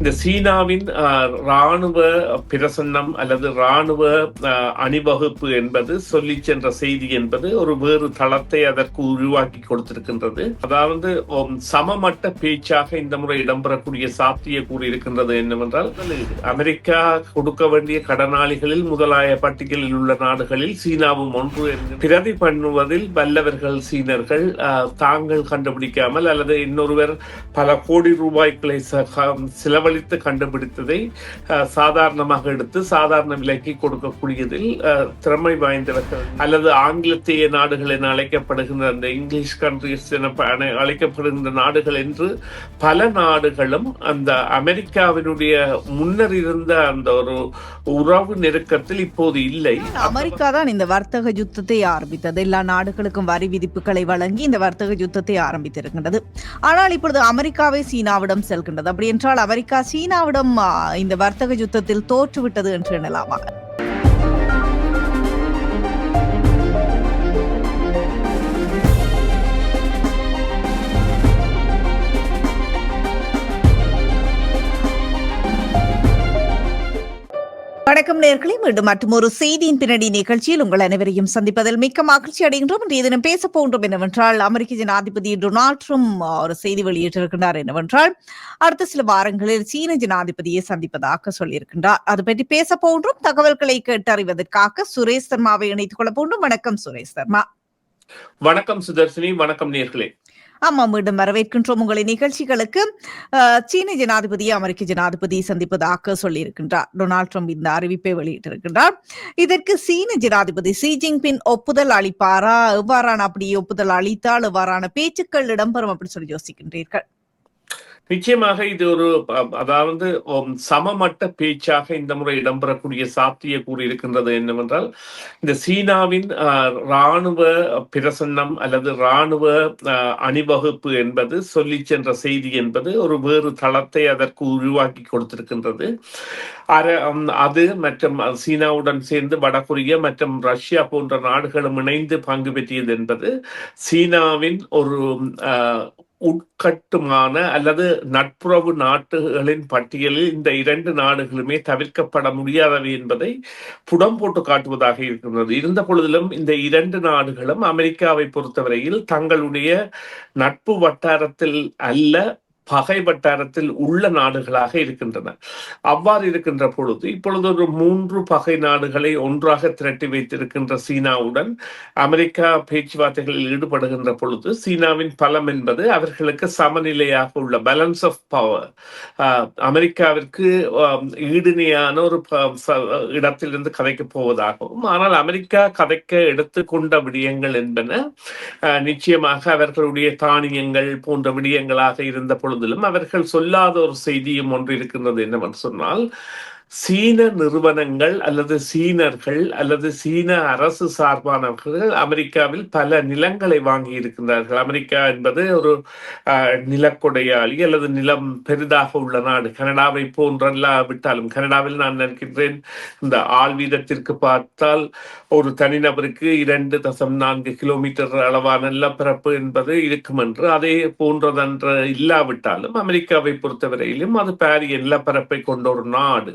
இந்த சீனாவின் இராணுவ ராணுவ பிரசன்னம் அல்லது ராணுவ அணிவகுப்பு என்பது சொல்லி சென்ற செய்தி என்பது ஒரு வேறு தளத்தை அதற்கு உருவாக்கி கொடுத்திருக்கின்றது. அதாவது சமமட்ட பேச்சாக இந்த முறை இடம்பெறக்கூடிய சாத்திய கூறியிருக்கின்றது என்னவென்றால் அமெரிக்கா கொடுக்க வேண்டிய கடனாளிகளில் முதலாய பட்டியலில் உள்ள நாடுகளில் சீனாவும் ஒன்று பிரதி பண்ணுவதில் வல்லவர்கள் சீனர்கள் தாங்கள் கண்டுபிடிக்காமல் அல்லது இன்னொருவர் பல கோடி ரூபாய்களை செலவழி செலவழித்து கண்டுபிடித்ததை சாதாரணமாக எடுத்து சாதாரண விலைக்கு கொடுக்கக்கூடியதில் திறமை வாய்ந்தவர்கள் அல்லது ஆங்கிலத்திய நாடுகள் என அழைக்கப்படுகின்ற அந்த இங்கிலீஷ் கண்ட்ரிஸ் என அழைக்கப்படுகின்ற நாடுகள் என்று பல நாடுகளும் அந்த அமெரிக்காவினுடைய முன்னர் இருந்த அந்த ஒரு உறவு நெருக்கத்தில் இப்போது இல்லை. அமெரிக்கா தான் இந்த வர்த்தக யுத்தத்தை ஆரம்பித்தது. எல்லா நாடுகளுக்கும் வரி விதிப்புகளை வழங்கி இந்த வர்த்தக யுத்தத்தை ஆரம்பித்திருக்கின்றது. ஆனால் இப்பொழுது அமெரிக்காவே சீனாவிடம் செல்கின்றது. அப்படி என்றால் அமெரிக்கா சீனாவிடம் இந்த வர்த்தக யுத்தத்தில் தோற்றுவிட்டது என்று எண்ணலாமா? வணக்கம் நேர்களே. மீண்டும் மற்றும் ஒரு செய்தியின் பின்னணி நிகழ்ச்சியில் உங்கள் அனைவரையும் சந்திப்பதில் மிக்க மகிழ்ச்சி அடைகின்றோம். இன்றைய தினம் பேச போன்றோம் என்னவென்றால் அமெரிக்க ஜனாதிபதி டொனால்ட் ட்ரம்ப் ஒரு செய்தி வெளியிட்டிருக்கின்றார் என்னவென்றால் அடுத்த சில வாரங்களில் சீன ஜனாதிபதியை சந்திப்பதாக சொல்லியிருக்கின்றார். அது பற்றி பேச போன்றும் தகவல்களை கேட்டறிவதற்காக சுரேஷ் சர்மாவை இணைத்துக் கொள்ள போன்றும் வணக்கம் சுரேஷ் சர்மா. வணக்கம் சுதர்சினி வணக்கம் நேர்களே. ஆமா மீண்டும் வரவேற்கின்றோம் உங்களின் நிகழ்ச்சிகளுக்கு. சீன ஜனாதிபதியை அமெரிக்க ஜனாதிபதி சந்திப்பதாக சொல்லியிருக்கின்றார். டொனால்ட் ட்ரம்ப் இந்த அறிவிப்பை வெளியிட்டிருக்கின்றார். இதற்கு சீன ஜனாதிபதி ஷி ஜின்பின் ஒப்புதல் அளிப்பாரா? எவ்வாறான அப்படி ஒப்புதல் அளித்தால் எவ்வாறான பேச்சுக்கள் இடம்பெறும் அப்படி சொல்லி யோசிக்கின்றீர்கள். நிச்சயமாக இது ஒரு அதாவது சமமட்ட பேச்சாக இந்த முறை இடம்பெறக்கூடிய சாத்திய கூறியிருக்கின்றது என்னவென்றால் இந்த சீனாவின் அஹ், ராணுவ பிரசன்னம் அல்லது ராணுவ அணிவகுப்பு என்பது சொல்லி சென்ற செய்தி என்பது ஒரு வேறு தளத்தை அதற்கு உருவாக்கி கொடுத்திருக்கின்றது. அர- அது மற்றும் சீனாவுடன் சேர்ந்து வடகொரியா மற்றும் ரஷ்யா போன்ற நாடுகளும் இணைந்து பங்கு பெற்றியது என்பது சீனாவின் ஒரு அஹ், உட்கட்டுமான அல்லது நட்புறவு நாடுகளின் பட்டியலில் இந்த இரண்டு நாடுகளுமே தவிர்க்கப்பட முடியாதவை என்பதை புடம் போட்டு காட்டுவதாக இருக்கின்றது. இருந்த பொழுதிலும் இந்த இரண்டு நாடுகளும் அமெரிக்காவை பொறுத்தவரையில் தங்களுடைய நட்பு வட்டாரத்தில் அல்ல பகை வட்டாரத்தில் உள்ள நாடுகளாக இருக்கின்றன. அவ்வாறு இருக்கின்ற பொழுது இப்பொழுது ஒரு மூன்று பகை நாடுகளை ஒன்றாக திரட்டி வைத்திருக்கின்ற சீனாவுடன் அமெரிக்கா பேச்சுவார்த்தைகளில் ஈடுபடுகின்ற பொழுது சீனாவின் பலம் என்பது அவர்களுக்கு சமநிலையாக உள்ள பேலன்ஸ் ஆஃப் பவர் அமெரிக்காவிற்கு ஈடுணையான ஒரு இடத்திலிருந்து கதைக்கப் போவதாகவும் ஆனால் அமெரிக்கா கதைக்க எடுத்துக்கொண்ட விடயங்கள் என்பன நிச்சயமாக அவர்களுடைய தானியங்கள் போன்ற விடயங்களாக இருந்த பொழுது பொழுதிலும் அவர்கள் சொல்லாத ஒரு செய்தியும் ஒன்று இருக்கின்றது என்னவென்று சொன்னால் சீன நிறுவனங்கள் அல்லது சீனர்கள் அல்லது சீன அரசு சார்பானவர்கள் அமெரிக்காவில் பல நிலங்களை வாங்கி இருக்கின்றார்கள். அமெரிக்கா என்பது ஒரு நிலக்கொடையாளி அல்லது நிலம் பெரிதாக உள்ள நாடு. கனடாவை போன்றல்லா விட்டாலும் கனடாவில் நான் நினைக்கின்றேன் இந்த ஆள் வீதத்திற்கு பார்த்தால் ஒரு தனிநபருக்கு இரண்டு தசம் நான்கு கிலோமீட்டர் அளவான நிலப்பரப்பு என்பது இருக்கும் என்று அதே போன்றதென்று இல்லாவிட்டாலும் அமெரிக்காவை பொறுத்தவரையிலும் அது பாரிய நிலப்பரப்பை கொண்ட ஒரு நாடு.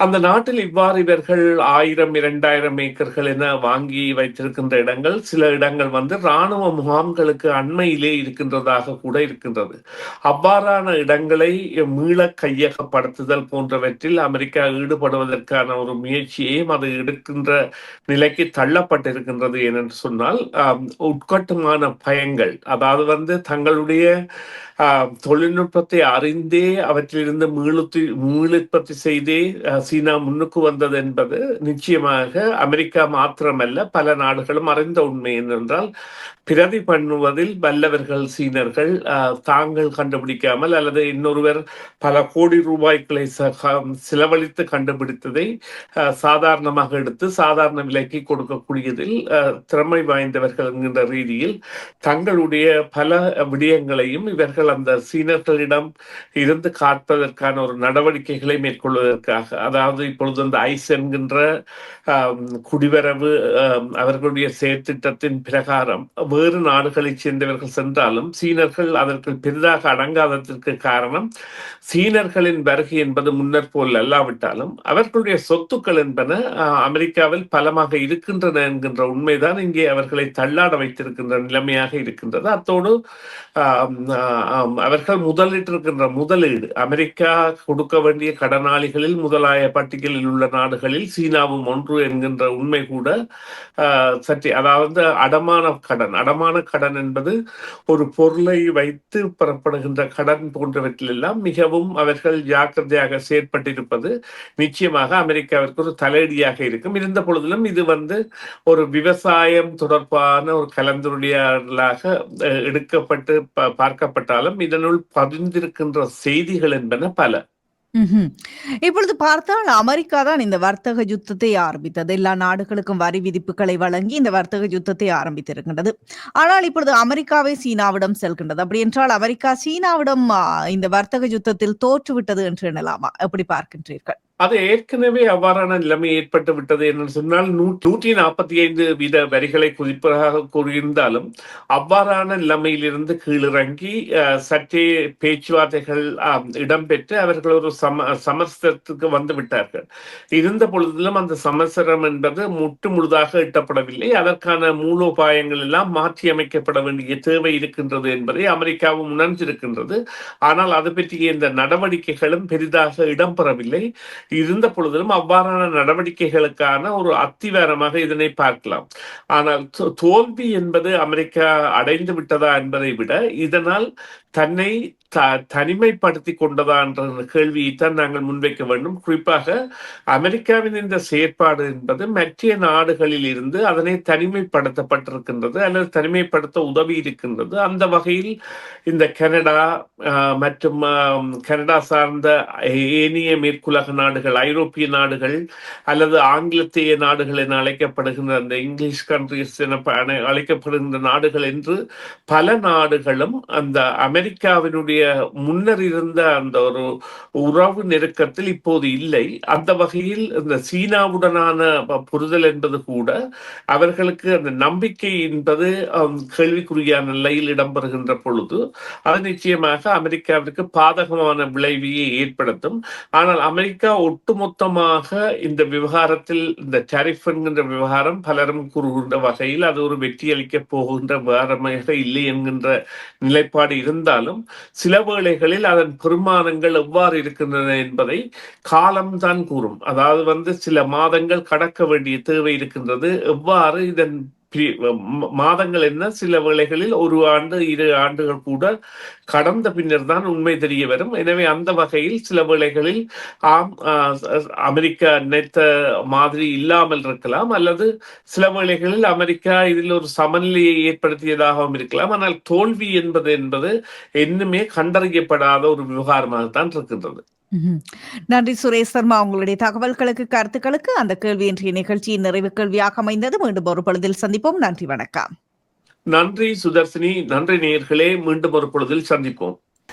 அந்த நாட்டில் இவ்வாறு இவர்கள் ஆயிரம் இரண்டாயிரம் ஏக்கர்கள் என வாங்கி வைத்திருக்கின்ற இடங்கள் சில இடங்கள் வந்து இராணுவ முகாம்களுக்கு அண்மையிலே இருக்கின்றதாக கூட இருக்கின்றது. அவ்வாறான இடங்களை மீள கையகப்படுத்துதல் போன்றவற்றில் அமெரிக்கா ஈடுபடுவதற்கான ஒரு முயற்சியையும் அது எடுக்கின்ற நிலைக்கு தள்ளப்பட்டிருக்கின்றது ஏனென்று சொன்னால் உட்கட்டுமான பயங்கள். அதாவது வந்து தங்களுடைய ஆஹ், தொழில்நுட்பத்தை அறிந்தே அவற்றிலிருந்து மீளுத்தி மீளுற்பத்தி செய்தே சீனா முன்னுக்கு வந்தது என்பது நிச்சயமாக அமெரிக்கா மாத்திரமல்ல பல நாடுகளும் அறிந்த உண்மை என்னென்றால் பிரதி பண்ணுவதில் வல்லவர்கள் சீனர்கள் தாங்கள் கண்டுபிடிக்காமல் அல்லது இன்னொருவர் பல கோடி ரூபாய்களை செலவழித்து கண்டுபிடித்ததை சாதாரணமாக எடுத்து சாதாரண விலைக்கு கொடுக்கக்கூடியதில் திறமை வாய்ந்தவர்கள் என்கின்ற ரீதியில் தங்களுடைய பல விடயங்களையும் இவர்கள் அந்த சீனர்களிடம் இருந்து காப்பதற்கான ஒரு நடவடிக்கைகளை மேற்கொள்வதற்காக அதாவது இப்பொழுது அந்த ஐஸ் என்கின்ற குடிவரவு அவர்களுடைய செயற்திட்டத்தின் பிரகாரம் வேறு நாடுகளைச் சேர்ந்தவர்கள் சென்றாலும் சீனர்கள் அதற்கு பெரிதாக அடங்காததற்கு காரணம் சீனர்களின் வருகை என்பது முன்னர் போல் அல்லாவிட்டாலும் அவர்களுடைய சொத்துக்கள் என்பன அமெரிக்காவில் பலமாக இருக்கின்றன என்கின்ற உண்மைதான் இங்கே அவர்களை தள்ளாட வைத்திருக்கின்ற நிலைமையாக இருக்கின்றது. அத்தோடு அவர்கள் முதலிட்டிருக்கின்ற முதலீடு அமெரிக்கா கொடுக்க வேண்டிய கடனாளிகளில் முதலாய பட்டியலில் உள்ள நாடுகளில் சீனாவும் ஒன்று என்கின்ற உண்மை கூட சற்றி சற்று அதாவது அடமான கடன். அடமான கடன் என்பது ஒரு பொருளை வைத்து பெறப்படுகின்ற கடன் போன்றவற்றிலெல்லாம் மிகவும் அவர்கள் ஜாக்கிரதையாக செயற்பட்டிருப்பது நிச்சயமாக அமெரிக்காவிற்கு ஒரு தலையடியாக இருக்கும். இருந்த பொழுதிலும் இது வந்து ஒரு விவசாயம் தொடர்பான ஒரு கலந்துரையாடலாக எடுக்கப்பட்டு பார்க்கப்பட்டாலும் இதனுள் பதிந்திருக்கின்ற செய்திகள் என்பன பல. ம்ஹும். இப்பொழுது பார்த்தால் அமெரிக்கா தான் இந்த வர்த்தக யுத்தத்தை ஆரம்பித்தது. எல்லா நாடுகளுக்கும் வரி விதிப்புகளை வழங்கி இந்த வர்த்தக யுத்தத்தை ஆரம்பித்திருக்கின்றது. ஆனால் இப்பொழுது அமெரிக்காவே சீனாவிடம் செல்கின்றது. அப்படி என்றால் அமெரிக்கா சீனாவிடம் ஆ, இந்த வர்த்தக யுத்தத்தில் தோற்றுவிட்டது என்று எண்ணலாமா? எப்படி பார்க்கின்றீர்கள்? அது ஏற்கனவே அவ்வாறான நிலைமை ஏற்பட்டு விட்டது என்று சொன்னால் நூற்றி நாற்பத்தி ஐந்து வீத வரிகளை குதிப்பதாக கூறியிருந்தாலும் அவ்வாறான நிலைமையிலிருந்து கீழிறங்கி சற்றே பேச்சுவார்த்தைகள் இடம்பெற்று அவர்கள் ஒரு சம சமரசத்துக்கு வந்து விட்டார்கள். இருந்த பொழுதிலும் அந்த சமஸ்தரம் என்பது முற்று முழுதாக எட்டப்படவில்லை. அதற்கான மூலோபாயங்கள் எல்லாம் மாற்றி அமைக்கப்பட வேண்டிய தேவை இருக்கின்றது என்பதை அமெரிக்காவும் உணர்ந்திருக்கின்றது. ஆனால் அது பற்றிய இந்த நடவடிக்கைகளும் பெரிதாக இடம்பெறவில்லை. இருந்த பொழுதிலும் அவ்வாறான நடவடிக்கைகளுக்கான ஒரு அத்திவாரமாக இதனை பார்க்கலாம். ஆனால் தோல்வி என்பது அமெரிக்கா அடைந்து விட்டதா என்பதை விட இதனால் தன்னை த தனிமைப்படுத்தி கொண்டதா என்ற கேள்வியைத்தான் நாங்கள் முன்வைக்க வேண்டும். குறிப்பாக அமெரிக்காவின் இந்த செயற்பாடு என்பது மற்ற நாடுகளில் இருந்து அதனை தனிமைப்படுத்தப்பட்டிருக்கின்றது அல்லது தனிமைப்படுத்த உதவி இருக்கின்றது. அந்த வகையில் இந்த கனடா ஆஹ், மற்றும் கனடா சார்ந்த ஏனைய மேற்குலக நாடுகள் ஐரோப்பிய நாடுகள் அல்லது ஆங்கிலத்தேய நாடுகள் என அழைக்கப்படுகின்ற அந்த இங்கிலீஷ் கண்ட்ரிஸ் என அழைக்கப்படுகின்ற நாடுகள் என்று பல நாடுகளும் அந்த அமெரிக்காவினுடைய முன்னர் இருந்த அந்த ஒரு உறவு நெருக்கத்தில் இப்போது இல்லை. அந்த வகையில் இந்த சீனாவுடனான புரிதல் என்பது கூட அவர்களுக்கு அந்த நம்பிக்கை என்பது கேள்விக்குறியான நிலையில் இடம்பெறுகின்ற பொழுது அது நிச்சயமாக அமெரிக்காவிற்கு பாதகமான விளைவையை ஏற்படுத்தும். ஆனால் அமெரிக்கா ஒட்டுமொத்தமாக இந்த விவகாரத்தில் இந்த டரிஃப் என்கின்ற விவகாரம் பலரும் கூறுகின்ற வகையில் அது ஒரு வெற்றியளிக்க போகின்ற விவகாரமாக இல்லை என்கின்ற நிலைப்பாடு இருந்தாலும் சில வேளைகளில் அதன் பெருமானங்கள் எவ்வாறு இருக்கின்றன என்பதை காலம்தான் கூறும். அதாவது வந்து சில மாதங்கள் கடக்க வேண்டிய தேவை இருக்கின்றது. எவ்வாறு இதன் மாதங்கள் என்ன? சில வேளைகளில் ஒரு ஆண்டு இரு ஆண்டுகள் கூட கடந்த பின்னர் தான் உண்மை தெரிய வரும். எனவே அந்த வகையில் சில வேளைகளில் ஆம் அமெரிக்கா நினைத்த மாதிரி இல்லாமல் இருக்கலாம். அல்லது சில வேளைகளில் அமெரிக்கா இதில் ஒரு சமநிலையை ஏற்படுத்தியதாகவும் இருக்கலாம். ஆனால் தோல்வி என்பது என்பது இன்னுமே கண்டறியப்படாத ஒரு விவகாரமாகத்தான் இருக்கின்றது. ம்ஹும். நன்றி சுரேஷ் சர்மா. உங்களுடைய தகவல்களுக்கு கருத்துக்களுக்கு அந்த கேள்வி இன்றைய நிகழ்ச்சியின் நிறைவு கேள்வியாக அமைந்தது. மீண்டும் ஒரு பொழுதில் சந்திப்போம். நன்றி வணக்கம். நன்றி சுதர்சினி. நன்றி நேயர்களே. மீண்டும் ஒரு பொழுதில் சந்திப்போம்.